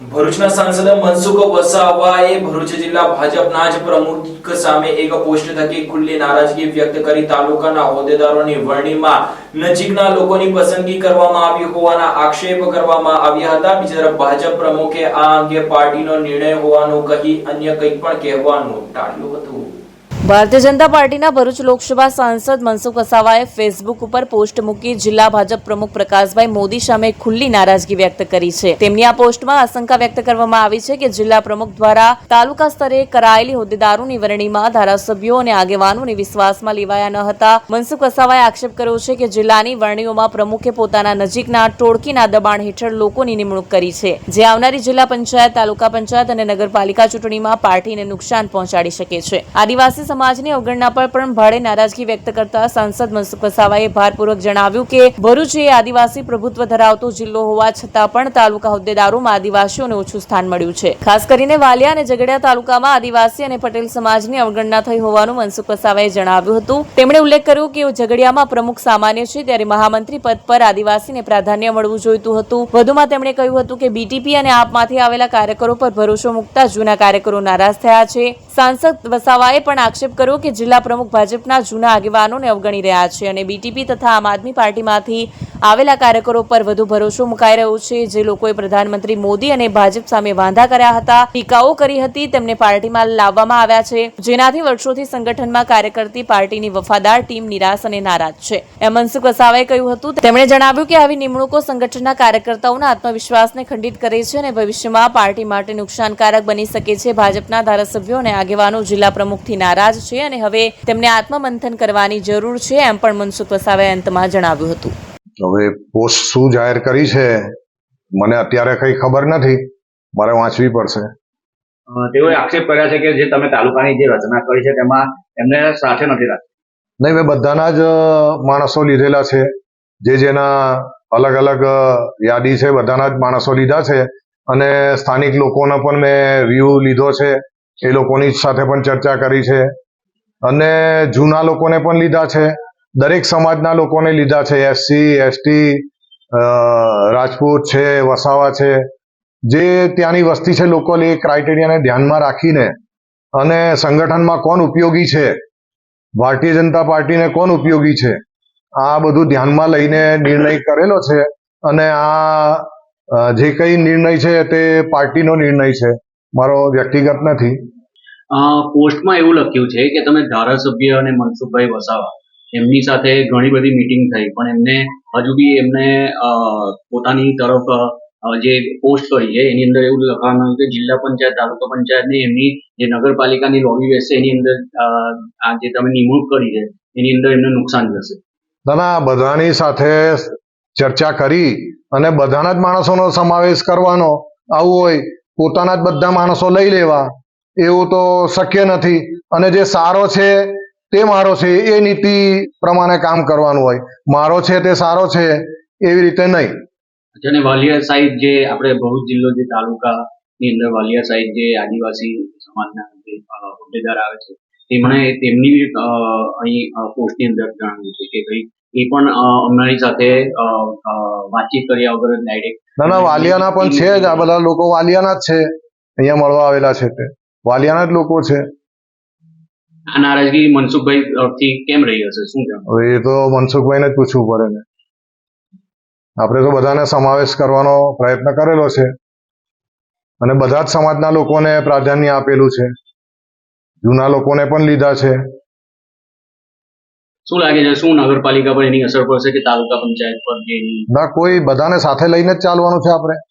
ભરૂચના સાંસદ મનસુખ વસાવાએ ભરૂચ જિલ્લા ભાજપના જ પ્રમુખ સામે એક પોસ્ટ થકી ખુલ્લી નારાજગી વ્યક્ત કરી તાલુકાના હોદ્દેદારોની વરણીમાં નજીકના લોકોની પસંદગી કરવામાં આવી હોવાના આક્ષેપ કરવામાં આવ્યા હતા. બીજી ભાજપ પ્રમુખે આ અંગે પાર્ટીનો નિર્ણય હોવાનું કહી અન્ય કંઈક પણ કહેવાનું ટાળ્યું હતું. ભારતીય જનતા પાર્ટીના ભરૂચ લોકસભા સાંસદ મનસુખ વસાવાએ ફેસબુક ઉપર પોસ્ટ મૂકી જિલ્લા ભાજપ પ્રમુખ પ્રકાશભાઈ મોદી સામે ખુલ્લી નારાજગી વ્યક્ત કરી છે. તેમની આ પોસ્ટમાં આશંકા વ્યક્ત કરવામાં આવી છે કે જિલ્લા પ્રમુખ દ્વારા તાલુકા સ્તરે કરાયેલી હોદ્દેદારોની વરણીમાં ધારાસભ્યો અને આગેવાનોને વિશ્વાસમાં લેવાયા ન હતા. મનસુખ વસાવાએ આક્ષેપ કર્યો છે કે જિલ્લાની વરણીઓમાં પ્રમુખે પોતાના નજીકના ટોળકીના દબાણ હેઠળ લોકોની નિમણૂક કરી છે, જે આવનારી જિલ્લા પંચાયત, તાલુકા પંચાયત અને નગરપાલિકા ચૂંટણીમાં પાર્ટીને નુકસાન પહોંચાડી શકે છે. આદિવાસી સમાજની અવગણના પર પણ ભારે નારાજગી વ્યક્ત કરતા સાંસદ મનસુખ વસાવાએ ભારપૂર્વક જણાવ્યું કે ભરૂચ એ આદિવાસી પ્રભુત્વ ધરાવતો જિલ્લો હોવા છતાં પણ તાલુકા હોદ્દેદારોમાં આદિવાસીઓને ઓછું સ્થાન મળ્યું છે. ખાસ કરીને વાલિયા અને ઝઘડિયા તાલુકામાં આદિવાસી અને પટેલ સમાજની અવગણના થઈ હોવાનું મનસુખ વસાવાએ જણાવ્યું હતું. તેમણે ઉલ્લેખ કર્યો કે ઝઘડિયામાં પ્રમુખ સામાન્ય છે ત્યારે મહામંત્રી પદ પર આદિવાસીને પ્રાધાન્ય મળવું જોઈતું હતું. વધુમાં તેમણે કહ્યું હતું કે બીટીપી અને આપમાંથી આવેલા કાર્યકરો પર ભરોસો મૂકતા જૂના કાર્યકરો નારાજ થયા છે. સાંસદ વસાવાએ પણ આક્ષેપ કર્યો કે જિલ્લા પ્રમુખ ભાજપના જૂના આગેવાનોને અવગણી રહ્યા છે અને બીટીપી તથા આમ આદમી પાર્ટીમાંથી આવેલા કાર્યકરો પર વધુ ભરોસો મુકાઈ રહ્યો છે. જે લોકોએ પ્રધાનમંત્રી મોદી અને ભાજપ સામે વાંધા કર્યા હતા, ટીકાઓ કરી હતી, તેમને પાર્ટીમાં લાવવામાં આવ્યા છે. જેનાથી વર્ષોથી સંગઠનમાં કાર્ય કરતી પાર્ટીની વફાદાર ટીમ નિરાશ અને નારાજ છે. એમ મનસુખ વસાવાએ કહ્યું હતું, તેમણે જણાવ્યું કે આવી નિમણૂકો સંગઠનના કાર્યકર્તાઓના આત્મવિશ્વાસને ખંડિત કરે છે અને ભવિષ્યમાં પાર્ટી માટે નુકસાનકારક બની શકે છે. ભાજપના ધારાસભ્યો અને આગેવાનો જિલ્લા પ્રમુખથી નારાજ છે અને હવે તેમને આત્મમંથન કરવાની જરૂર છે, એમ પણ મનસુખ વસાવાએ અંતમાં જણાવ્યું હતું. હવે પોસ્ટ શું જાહેર કરી છે મને અત્યારે કંઈ ખબર નથી. મારે વાંચવી પડશે. તેઓએ આક્ષેપ કર્યા છે કે જે તમે તાલુકાની જે રચના કરી છે તેમાં એમને સાથે નથી રાખી. નહીં મેં બધાના જ માણસો લીધેલા છે. જે જેના અલગ અલગ યાદી છે બધાના જ માણસો લીધા છે. અને સ્થાનિક લોકોનો પણ મેં વ્યૂ લીધો છે. એ લોકોની સાથે પણ ચર્ચા કરી છે. અને જૂના લોકોને પણ લીધા છે. દરેક સમાજના લોકોને લીધા છે. એસસી, એસટી રાજપૂત છે, વસાવા છે. જે ત્યાંની વસ્તી છે લોકલ, એ ક્રાઇટેરિયાને ધ્યાનમાં રાખીને અને સંગઠનમાં કોણ ઉપયોગી છે? ભારતીય જનતા પાર્ટીને કોણ ઉપયોગી છે? આ બધું ધ્યાનમાં લઈને નિર્ણય કરેલો છે અને આ, જે કંઈ નિર્ણય છે તે પાર્ટીનો નિર્ણય છે. મારો વ્યક્તિગત નથી. પોસ્ટમાં એવું લખ્યું છે કે તમે ધારાસભ્ય અને મનસુખભાઈ વસાવા એમની સાથે ઘણી બધી મિટિંગ થઈ. પણ એમને હજુ બી એમને પોતાની તરફ જે પોસ્ટ કરી છે, એની અંદર એવું લખવાનું હતું કે જિલ્લા પંચાયત, તાલુકા પંચાયતની એમની જે નગરપાલિકાની લોબી રહેશે, એની અંદર આ જે તમે નિમણૂક કરી છે, એની અંદર એમને નુકસાન ના ના બધાની સાથે ચર્ચા કરી અને બધાના જ માણસોનો સમાવેશ કરવાનો. આવું હોય, પોતાના જ બધા માણસો લઈ લેવા. એવું તો શક્ય નથી. અને જે સારો છે તે મારો છે એ નીતિ પ્રમાણે કામ કરવાનું હોય. મારો છે તે સારો છે એવી રીતે નહીં. જેને વાલિયા સાહિબ જે આપણે ભરૂચ જિલ્લો જે તાલુકાની અંદર વાલિયા સાહિબ જે આદિવાસી સમાજના જે હોદ્દેદાર આવે છે તેમણે તેમની અહીં પોસ્ટની અંદર જણાવ્યું છે કે ભાઈ એ પણ અમારી સાથે વાતચીત કર્યા વગર ડાયરેક્ટ ના ના વાલિયાના પણ છે જ. આ બધા લોકો વાલિયાના જ છે. અહીંયા મળવા આવેલા છે તે. વાલિયાના જ લોકો છે. આ નારાજગી મનસુખભાઈ તરફથી કેમ રહી હશે? શું હવે એ તો મનસુખભાઈને જ પૂછવું પડે ને. આપણે તો બધાને સમાવેશ કરવાનો પ્રયત્ન કરેલો છે. અને બધા જ સમાજના લોકોને પ્રાધાન્ય આપેલું છે. જૂના લોકોને પણ લીધા છે. શું લાગે છે? શું નગરપાલિકા પર એની અસર પડશે કે તાલુકા પંચાયત પર ના કોઈ બધાને સાથે લઈને જ ચાલવાનું છે આપણે.